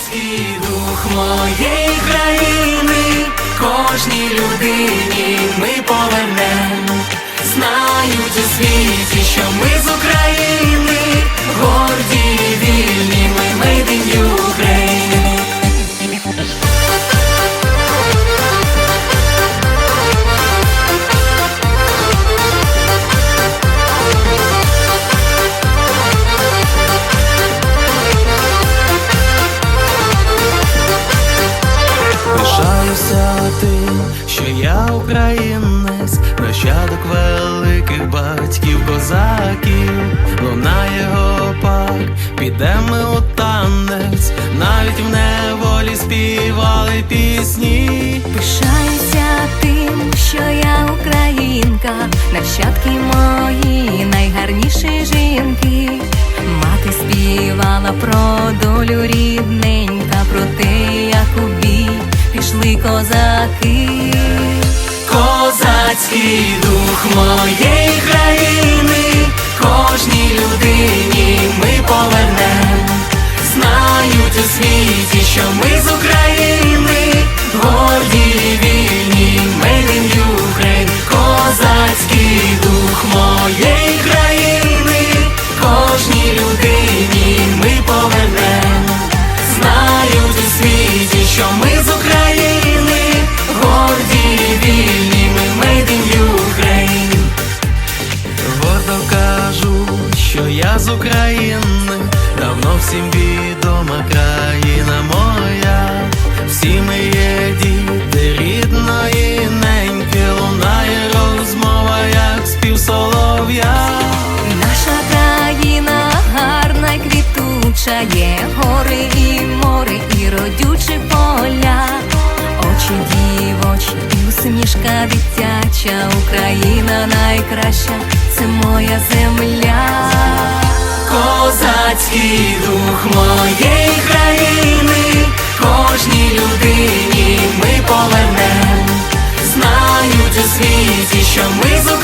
Козацький дух моєї країни, кожній людині ми повернемо. Знають у світі, що ми з України, Тим, що я українець, нащадок великих батьків козаків, лунає гопак, підемо у танець, навіть в неволі співали пісні. Козацький дух моєї країни, кожній людині ми повернем, Знають у світі, що ми з з України, давно всім відома країна моя, всі ми є діти рідної неньки, лунає розмова, як спів солов'я. Наша країна гарна й квітуча, є гори і море, і родючі поля, очі дівочі, і усмішка дитяча, Україна найкраща, це моя земля. Козацький дух моєї країни, кожній людині ми полемем, Знають у світі, що ми з